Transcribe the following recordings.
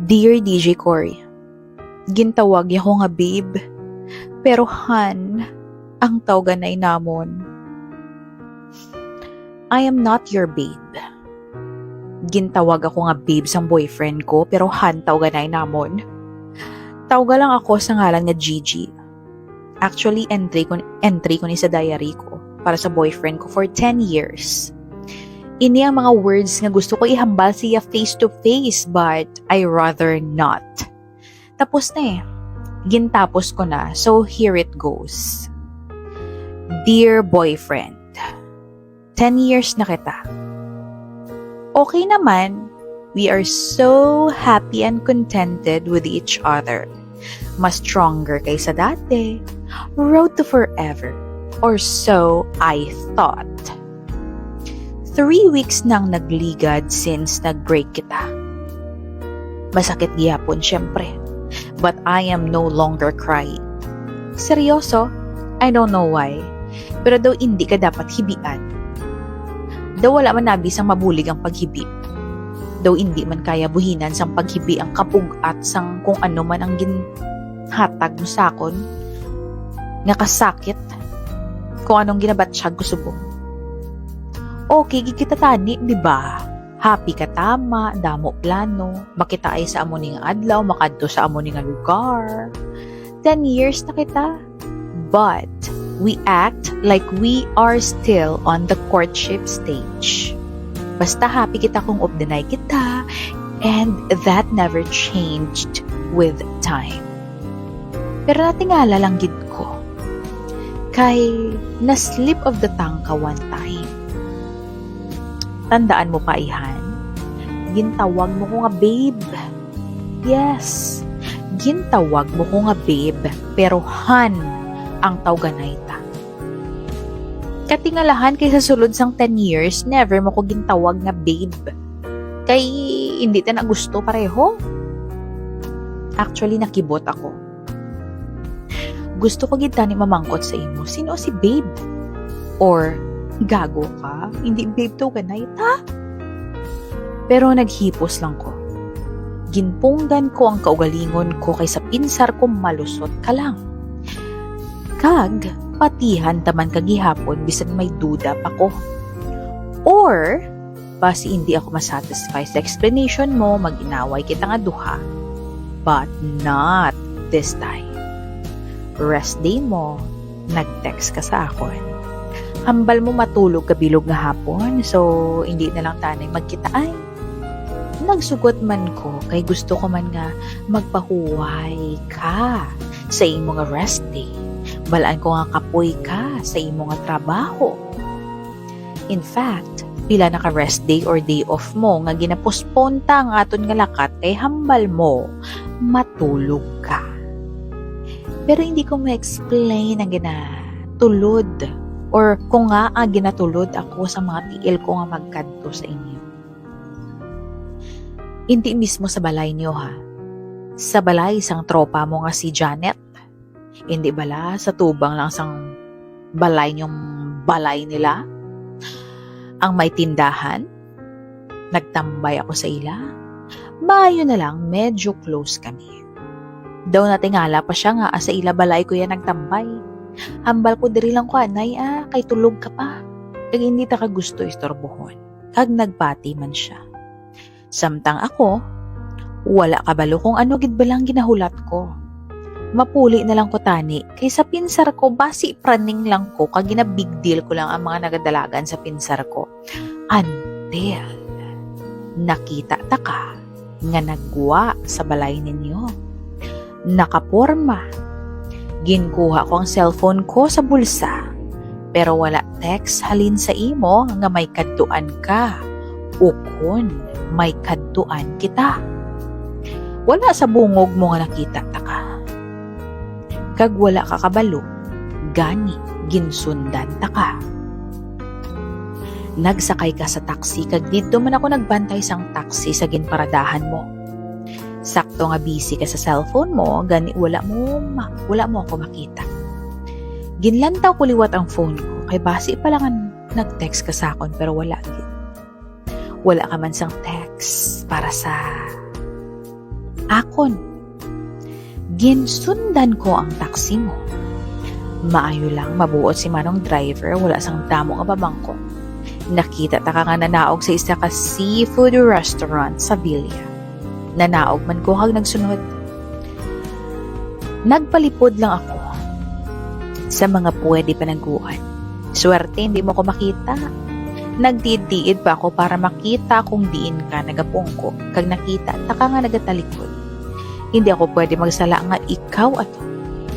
Dear DJ Cory, gintawag niya ko nga babe, pero han, ang tawganay namon. I am not your babe. Gintawag ako nga babe sang boyfriend ko, pero han tawganay namon. Tawga lang ako sa ngalan nga Gigi. Actually, entry ko, entry ko ni sa diary ko para sa boyfriend ko for 10 years. Ini ang mga words nga gusto ko ihambal siya face to face but I rather not. Tapos na eh. Gintapos ko na, so here it goes. Dear boyfriend, 10 years na kita. Okay naman, we are so happy and contented with each other. Mas stronger kaysa dati. Road to forever. Or so I thought. Three weeks nang nagligad since nag-break kita. Masakit gihapon syempre. But I am no longer crying. Seryoso? I don't know why. Pero daw hindi ka dapat hibian. Daw wala man nabis ang mabulig ang paghibi. Daw hindi man kaya buhinan sang paghibi ang kapugat sang kung ano man ang ginhatag mo sakon. Nga kasakit. Kung anong ginabatsyag ko subong okay kita tani, di ba? Happy ka tama, damo plano, makita ay sa amo ning adlaw, makadto sa amo ning lugar. 10 years na kita. But we act like we are still on the courtship stage. Basta happy kita kung obdenay kita and that never changed with time. Pero natingala lang gid ko kay na slip of the tongue ka one time. Tandaan mo pa, Ihan. Gintawag mo ko nga babe. Yes. Gintawag mo ko nga babe. Pero han ang tawganay ta. Katingalahan kay sa sulod sang 10 years, never mo ko gintawag nga babe. Kay hindi ta na gusto pareho. Actually, nakibot ako. Gusto ko gita ni mamangkot sa imo. Sino si babe? Or gago ka? Hindi babe to ganay ta? Pero naghipos lang ko. Ginpunggan ko ang kaugalingon ko kay sa pinsar ko malusot ka lang. Kag, patihan taman kagihapon bisan may duda pa ko. Or, basi hindi ako masatisfy sa explanation mo, mag-inaway kita nga duha. But not this time. Rest day mo, nag-text ka sa akon hambal mo matulog kabilog nga hapon, so hindi na lang tanay magkita ay. Nagsugot man ko, kay gusto ko man nga magpahuway ka sa imo nga rest day. Balaan ko nga kapoy ka sa imo nga trabaho. In fact, pila naka rest day or day off mo nga ginapospon ta nga aton nga lakat kay hambal mo matulog ka. Pero hindi ko ma-explain ang ginatulod or kung nga ah, ginatulod ako sa mga tiil ko nga magkadto sa inyo. Hindi mismo sa balay niyo ha. Sa balay isang tropa mo nga si Janet. Hindi bala sa tubang lang sang balay niyong balay nila. Ang may tindahan. Nagtambay ako sa ila. Mayo na lang, medyo close kami. Daw natingala pa siya nga sa ila balay ko yan nagtambay Hambal ko diri lang ko anay ah, kay tulog ka pa. Kag hindi ta ka gusto istorbohon. Kag nagpati man siya. Samtang ako, wala ka balo kung ano gid balang ginahulat ko. Mapuli na lang ko tani, kay sa pinsar ko basi praning lang ko kag gina big deal ko lang ang mga nagadalagan sa pinsar ko. Until nakita ta ka nga nagwa sa balay ninyo. Nakaporma Ginkuha ko ang cellphone ko sa bulsa. Pero wala text halin sa imo nga may kadtuan ka. Ukon, may kadtuan kita. Wala sa bungog mo nga nakita ta ka. Kag wala ka kabalo, gani ginsundan ta ka. Nagsakay ka sa taxi kag didto man ako nagbantay sang taxi sa ginparadahan mo sakto nga busy ka sa cellphone mo, gani wala mo, ma, wala mo ako makita. Ginlantaw ko liwat ang phone ko, kay basi pa lang ang nag-text ka sa akon, pero wala gid. Wala ka man sang text para sa akon. Ginsundan ko ang taxi mo. Maayo lang, mabuot si manong driver, wala sang damo nga babangko. Nakita ta ka nga nanaog sa isa ka seafood restaurant sa Villa. Nanaog man ko hag nagsunod. Nagpalipod lang ako sa mga pwede panaguan. Swerte, hindi mo ko makita. Nagdidiid pa ako para makita kung diin ka nagapungko. Kag nakita, taka nga nagatalikod. Hindi ako pwede magsala nga ikaw at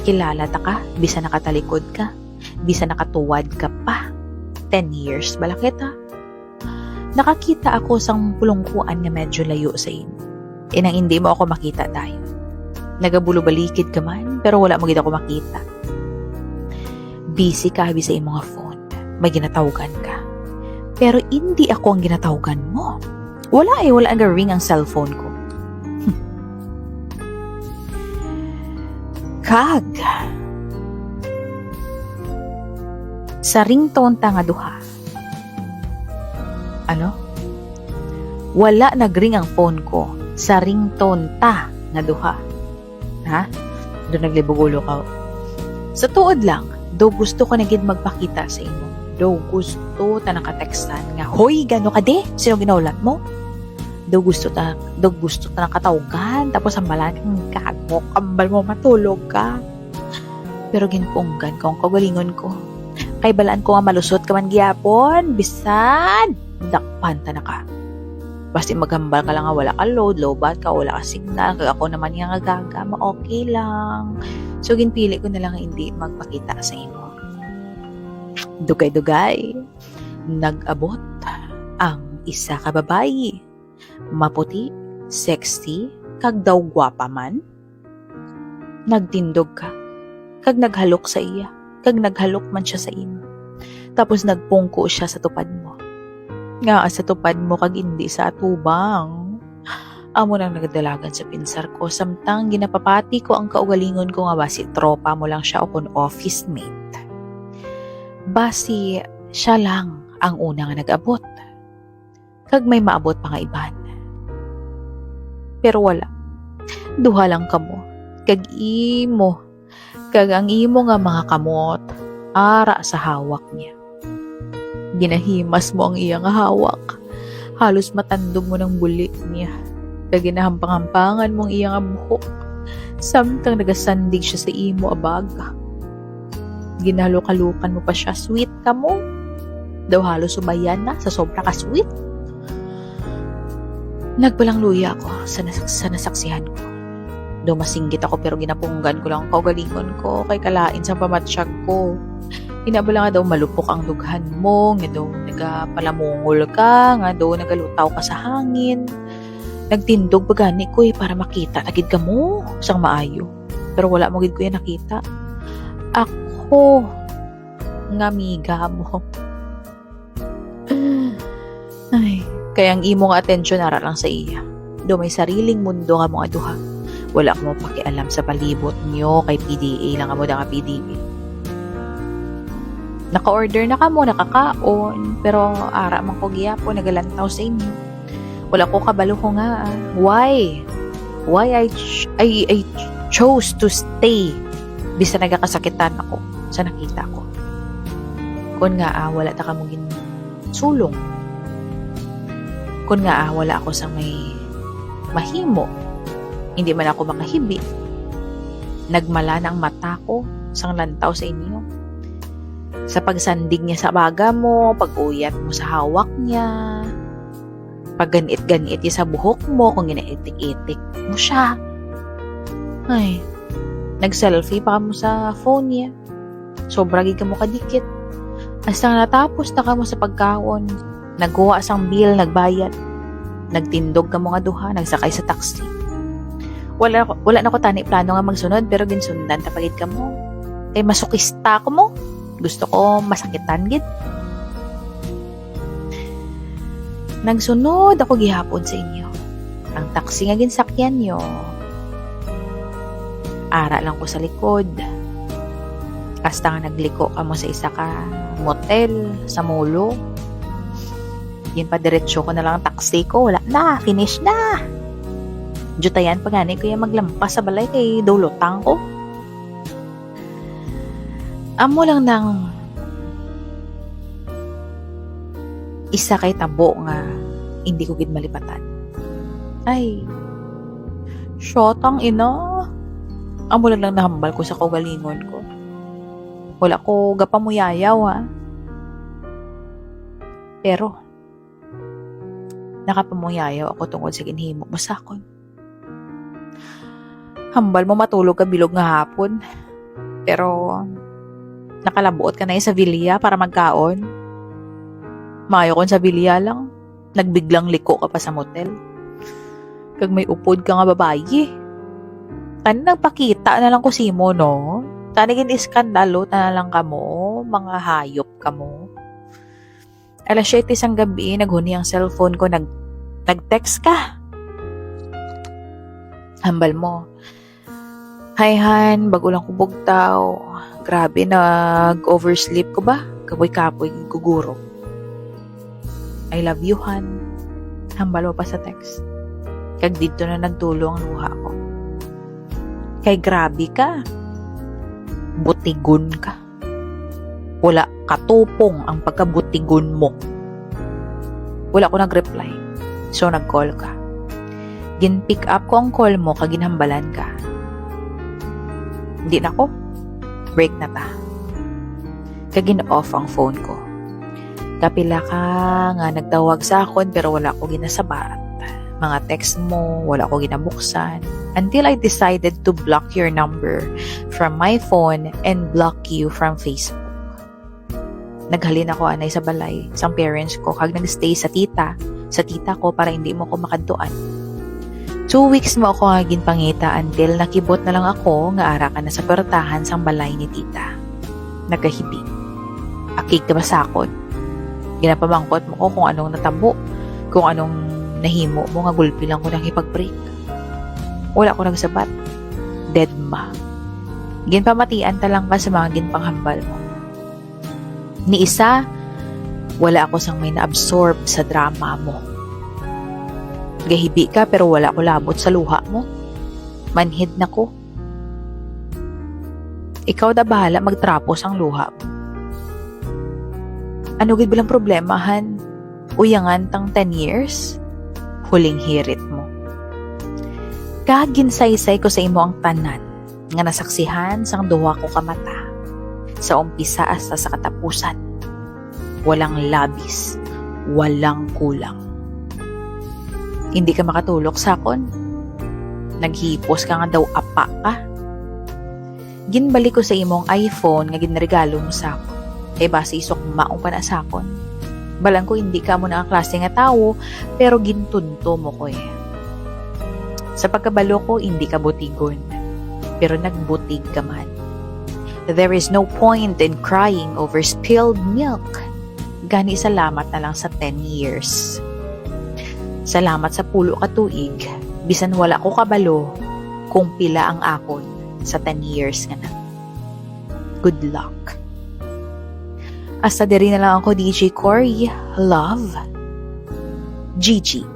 kilala ta ka, bisa nakatalikod ka, bisa nakatuwad ka pa. 10 years bala kita. Nakakita ako sang pulungkuan nga medyo layo sa inyo. Inang hindi mo ako makita tayo. Nagabulo-balikid ka man, pero wala mo gid ako makita. Busy ka sa imong phone. May ginatawagan ka. Pero hindi ako ang ginatawagan mo. Wala eh, wala ang ring ang cellphone ko. Kag. Sa ringtone ta nga duha. Ano? Wala nagring ang phone ko sa ringtone ta nga duha. Ha? Doon naglibugulo ka. Sa tuod lang, do gusto ko na gid magpakita sa imo. Do gusto ta nakatextan nga, Hoy, gano ka de? Sino ginaulat mo? Do gusto ta, do gusto ta nakatawgan, tapos ang balan ng kago, kambal mo matulog ka. Pero ginpunggan ko ang kagalingon ko. Kay balaan ko nga malusot ka man gyapon, bisan dakpan ta na ka. Basta maghambal ka lang nga wala ka load, low bat ka, wala ka signal, kag ako naman yung gagama, okay lang. So, ginpili ko na lang hindi magpakita sa imo. Dugay-dugay, nag-abot ang isa ka babayi. Maputi, sexy, kag daw gwapa man. Nagtindog ka, kag naghalok sa iya, kag naghalok man siya sa imo. Tapos nagpungko siya sa tupad mo. Nga sa tupad mo kag hindi sa atubang amo nang nagadalagan sa pinsar ko samtang ginapapati ko ang kaugalingon ko nga basi tropa mo lang siya o office mate. Basi siya lang ang una nga nag-abot. Kag may maabot pa nga iban. Pero wala. Duha lang kamo. Kag imo. Kag ang imo nga mga kamot ara sa hawak niya. Ginahimas mo ang iyang hawak. Halos matandog mo ng buli niya kag ginahampang-hampangan mong iyang buhok. Samtang nagasandig siya sa imo abag. Ginalukalukan mo pa siya, sweet ka mo. Daw halos subayan na sa sobra ka sweet. Nagpalang luya ako sa, nas- sa nasaksihan ko. Daw masinggit ako pero ginapunggan ko lang ang kaugalingon ko kay kalain sa pamatsyag ko. Inabala nga daw malupok ang dughan mo, nga daw nagapalamungol ka, nga daw nagalutaw ka sa hangin. Nagtindog bagani ko eh para makita agid ka mo sang maayo. Pero wala mo gid ko yan nakita. Ako nga miga mo. Ay. Kaya ang imo nga atensyon ara lang sa iya. Do may sariling mundo nga mga duha wala ko mo pakialam sa palibot niyo kay PDA lang amo da nga PDA naka-order na ka mo nakakaon pero ara man ko giyapo nagalantaw sa inyo wala ko kabalo ko nga. ah. Why? Why I, ch- I, I chose to stay bisa nagakasakitan ako sa nakita ko. Kung nga ah, wala ta ka mong gin- sulong. Kung nga ah, wala ako sa may mahimo. Hindi man ako makahibi. Nagmala ng mata ko sang lantaw sa inyo. Sa pagsandig niya sa baga mo, pag-uyat mo sa hawak niya, pagganit-ganit sa buhok mo, kung ginaitik-itik mo siya. Ay, nag-selfie pa mo sa phone niya. Sobra gid ka mo kadikit. Hasta natapos na ka mo sa pagkaon. Nagkuha sang bill, nagbayad. Nagtindog ka mo nga duha, nagsakay sa taxi. Wala, wala na ko tani plano nga magsunod, pero ginsundan tapagid ka mo. Kay masukista ko mo. Gusto ko masakitan gid. Nagsunod ako gihapon sa inyo. Ang taxi nga ginsakyan nyo. Ara lang ko sa likod. Hasta nga nagliko ka mo sa isa ka motel sa mulo. Yun pa diretsyo ko na lang ang taxi ko. Wala na. Finish na. Jutayan pa gani kaya maglampas sa balay kay dulotang ko. Amo lang ng isa kay tabo nga hindi ko gid malipatan. Ay, shotang ina. Amo lang lang nahambal ko sa kaugalingon ko. Wala ko gapamuyayaw ha. Pero, nakapamuyayaw ako tungkol sa ginhimo mo sakon. Hambal mo matulog ka bilog nga hapon. Pero, nakalabuot ka na sa Villa para magkaon. Mayo kon sa Villa lang. Nagbiglang liko ka pa sa motel. Kag may upod ka nga babayi. Tani nagpakita na lang ko simo, no? Tani gin iskandalo na lang ka mo. Mga hayop ka mo. Alas 7 isang gabi, naghuni ang cellphone ko, nag, nag-text ka. Hambal mo. Hi, Han. Bago lang ko bugtaw. Grabe, nag-oversleep ko ba? Kapoy-kapoy, guguro. I love you, Han. Hambal pa sa text. Kag dito na nagtulo ang luha ko. Kay grabe ka. Butigon ka. Wala katupong ang pagkabutigon mo. Wala ko nag-reply. So, nag-call ka. Gin-pick up ko ang call mo kag ginhambalan ka. Hindi na ko. Break na ta. Kagin off ang phone ko. Kapila ka nga nagtawag sa akon pero wala ko ginasabat. Mga text mo, wala ko ginabuksan. Until I decided to block your number from my phone and block you from Facebook. Naghalin ako anay sa balay, sa parents ko, kag nagstay sa tita, sa tita ko para hindi mo ko makadtuan. Two weeks mo ako nga ginpangita until nakibot na lang ako nga ara ka na sa pertahan sang balay ni tita. Nagahibi. Akig ka ba sakot? Ginapamangkot mo ko kung anong natabo, kung anong nahimo mo nga gulpi lang ko nang ipag-break. Wala ko nagsabat. Dead ma. Ginpamatian ta lang ka sa mga ginpanghambal mo. Ni isa, wala ako sang may na-absorb sa drama mo. Gahibi ka pero wala ko labot sa luha mo. Manhid na ko. Ikaw da bahala magtrapos ang luha mo. Ano gid bilang problemahan? Uyangan tang 10 years? Huling hirit mo. Kaginsaysay ko sa imo ang tanan nga nasaksihan sang duwa ko kamata sa umpisa hasta sa katapusan. Walang labis, walang kulang. Hindi ka makatulok sa akon. Naghipos ka nga daw apa ka. Ginbalik ko sa imong iPhone nga ginregalo mo sa akon. Kay base isok maong pa na sa akon. Balang ko hindi ka mo na klase nga tao, pero gintunto mo ko eh. Sa pagkabalo ko, hindi ka butigon. Pero nagbutig ka man. There is no point in crying over spilled milk. Gani salamat na lang sa 10 years. Salamat sa pulo ka tuig, bisan wala ko kabalo kung pila ang akon sa 10 years nga na. Good luck. Hasta diri na lang ako DJ Cory. Love. Gigi.